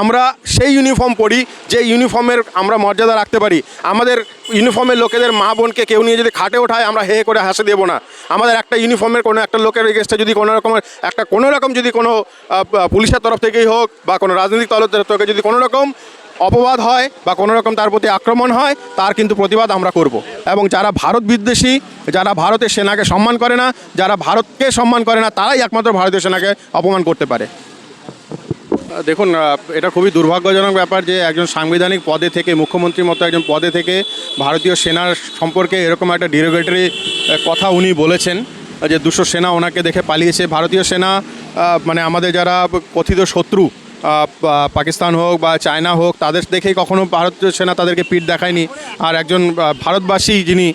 আমরা সেই ইউনিফর্ম পরি, যে ইউনিফর্মের আমরা মর্যাদা রাখতে পারি। আমাদের ইউনিফর্মের লোকেদের মা বোনকে কেউ নিয়ে যদি খাটে ওঠায়, আমরা হে করে হাসে দেবো না। আমাদের একটা ইউনিফর্মের কোনো একটা লোকের এগেনস্টে যদি কোনো রকমের, একটা কোনো রকম যদি কোনো পুলিশের তরফ থেকেই হোক বা কোনো রাজনৈতিক তরফ থেকে যদি কোনো রকম অপবাদ হয় বা কোনো রকম তার প্রতি আক্রমণ হয়, তার কিন্তু প্রতিবাদ আমরা করব। এবং যারা ভারত বিদ্বেষী, যারা ভারতের সেনাকে সম্মান করে না, যারা ভারতকে সম্মান করে না, তারাই একমাত্র ভারতীয় সেনাকে অপমান করতে পারে। দেখুন এটা খুবই দুর্ভাগ্যজনক ব্যাপার যে একজন সাংবিধানিক পদে থেকে, মুখ্যমন্ত্রীর মতো একজন পদে থেকে ভারতীয় সেনার সম্পর্কে এরকম একটা ডিরোগেটরি কথা উনি বলেছেন, যে দুশো সেনা ওনাকে দেখে পালিয়েছে। ভারতীয় সেনা মানে আমাদের যারা কথিত শত্রু পাকিস্তান হোক বা চায়না হোক, তাদের দেখেই কখনো ভারতীয় সেনা তাদেরকে পিঠ দেখায়নি। আর একজন ভারতবাসী যিনি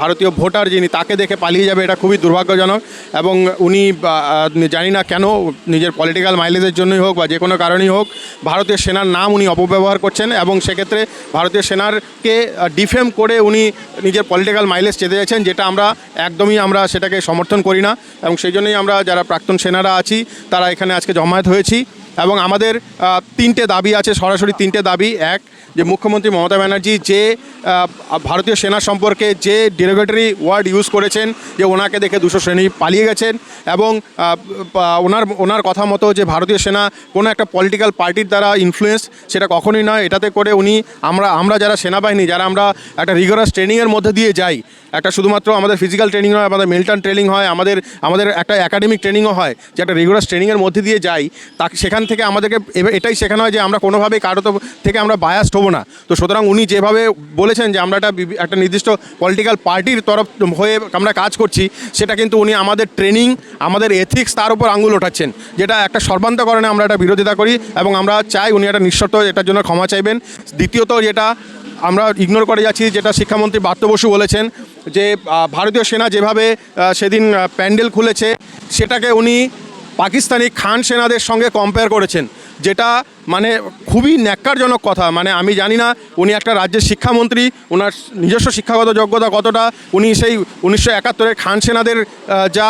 ভারতীয় ভোটার যিনি, তাকে দেখে পালিয়ে যাবে এটা খুবই দুর্ভাগ্যজনক এবং উনি জানি না কেন নিজের পলিটিক্যাল মাইলেজের জন্যই হোক বা যে কোনো কারণেই হোক, ভারতীয় সেনার নাম উনি অপব্যবহার করছেন এবং সেক্ষেত্রে ভারতীয় সেনারকে ডিফেম করে উনি নিজের পলিটিক্যাল মাইলেজ চেতে যাচ্ছেন, যেটা আমরা একদমই আমরা সেটাকে সমর্থন করি না এবং সেই জন্যই আমরা যারা প্রাক্তন সেনারা আছি, তারা এখানে আজকে জমায়েত হয়েছি। এবং আমাদের তিনটে দাবি আছে, সরাসরি তিনটে দাবি। এক, যে মুখ্যমন্ত্রী মমতা ব্যানার্জি যে ভারতীয় সেনা সম্পর্কে যে ডিরোগেটরি ওয়ার্ড ইউজ করেছেন, যে ওনাকে দেখে দুশো শ্রেণি পালিয়ে গেছেন এবং ওনার ওনার কথা মতো যে ভারতীয় সেনা কোনো একটা পলিটিক্যাল পার্টির দ্বারা ইনফ্লুয়েন্স সেটা কখনোই নয়। এটাতে করে উনি আমরা আমরা যারা সেনাবাহিনী, যারা আমরা একটা রিগারাস ট্রেনিংয়ের মধ্যে দিয়ে যাই, একটা শুধুমাত্র আমাদের ফিজিক্যাল ট্রেনিং হয়, আমাদের মেন্টাল ট্রেনিং হয়, আমাদের আমাদের একটা একাডেমিক ট্রেনিংও হয়, যে একটা রিগুলার ট্রেনিংয়ের মধ্যে দিয়ে যাই, তাকে, সেখান থেকে আমাদেরকে এটাই শেখানো হয় যে আমরা কোনোভাবেই কারও তো থেকে আমরা বায়াস্ট হব না। তো সুতরাং উনি যেভাবে বলেছেন যে আমরা একটা একটা নির্দিষ্ট পলিটিক্যাল পার্টির তরফ হয়ে আমরা কাজ করছি, সেটা কিন্তু উনি আমাদের ট্রেনিং আমাদের এথিক্স তার উপর আঙুল ওঠাচ্ছেন। যেটা একটা সর্বান্তকরণে আমরা একটা বিরোধিতা করি এবং আমরা চাই উনি একটা নিঃশর্ত এটার জন্য ক্ষমা চাইবেন। দ্বিতীয়ত যেটা আমরা ইগনোর করে যাচ্ছি, যেটা শিক্ষামন্ত্রী বার্ত বসু বলেছেন যে ভারতীয় সেনা যেভাবে সেদিন প্যান্ডেল খুলেছে, সেটাকে উনি পাকিস্তানি খান সেনাদের সঙ্গে কম্পেয়ার করেছেন। যেটা মানে খুবই ন্যাক্কারজনক কথা। মানে আমি জানি না, উনি একটা রাজ্যের শিক্ষামন্ত্রী ওনার নিজস্ব শিক্ষাগত যোগ্যতা কতটা, উনি সেই উনিশশো একাত্তরের খান সেনাদের যা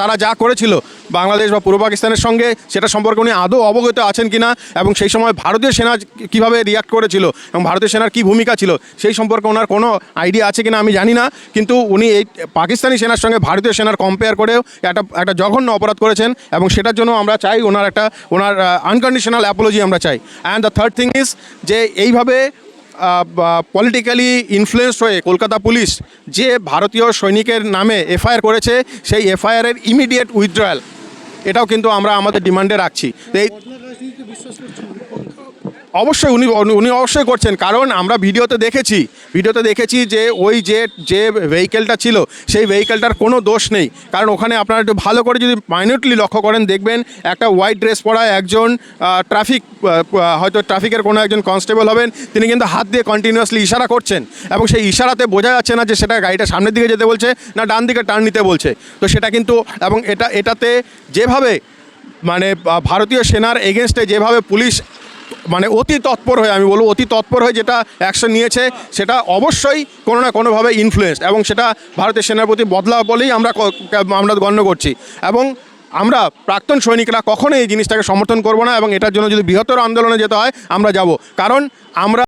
তারা যা করেছিল, বাংলাদেশ বা পূর্ব পাকিস্তানের সঙ্গে সেটা সম্পর্কে উনি আদৌ অবগত আছেন কি না এবং সেই সময় ভারতীয় সেনা কীভাবে রিয়াক্ট করেছিল, এবং ভারতীয় সেনার কী ভূমিকা ছিল, সেই সম্পর্কে ওনার কোনো আইডিয়া আছে কি না আমি জানি না, কিন্তু উনি এই পাকিস্তানি সেনার সঙ্গে ভারতীয় সেনার কম্পেয়ার করেও একটা একটা জঘন্য অপরাধ করেছেন, এবং সেটার জন্য আমরা চাই ওনার একটা, ওনার আনকন্ডিশনাল অ্যাপোলজি আমরা চাই। And the third thing is যে এইভাবে পলিটিক্যালি ইনফ্লুয়েসড হয়ে কলকাতা পুলিশ যে ভারতীয় সৈনিকের নামে এফআইআর করেছে, সেই এফআইআরের ইমিডিয়েট উইথড্রয়াল এটাও কিন্তু আমরা আমাদের ডিমান্ডে রাখছি। এই অবশ্যই উনি উনি অবশ্যই করছেন। কারণ আমরা ভিডিওতে দেখেছি ভিডিওতে দেখেছি যে ওই যে যে ভেহিকেলটা ছিল, সেই ভেহিকেলটার কোনো দোষ নেই। কারণ ওখানে আপনারা একটু ভালো করে যদি মাইনিউটলি লক্ষ্য করেন, দেখবেন একটা হোয়াইট ড্রেস পরা একজন ট্রাফিক হয়তো ট্রাফিকের কোনো একজন কনস্টেবল হবেন, তিনি কিন্তু হাত দিয়ে কন্টিনিউয়াসলি ইশারা করছেন এবং সেই ইশারাতে বোঝা যাচ্ছে না যে সেটা গাড়িটা সামনের দিকে যেতে বলছে না ডান দিকে টার্ন নিতে বলছে। তো সেটা কিন্তু, এবং এটা, এটাতে যেভাবে মানে ভারতীয় সেনার এগেনস্টে যেভাবে পুলিশ মানে অতি তৎপর হয়ে, আমি বলব অতি তৎপর হয়ে যেটা অ্যাকশন নিয়েছে, সেটা অবশ্যই কোনো না কোনোভাবে ইনফ্লুয়েন্স এবং সেটা ভারতের সেনার প্রতি বদলা বলেই আমরা আমরা গণ্য করছি। এবং আমরা প্রাক্তন সৈনিকরা কখনো এই জিনিসটাকে সমর্থন করব না এবং এটার জন্য যদি বৃহত্তর আন্দোলনে যেতে হয়, আমরা যাব। কারণ আমরা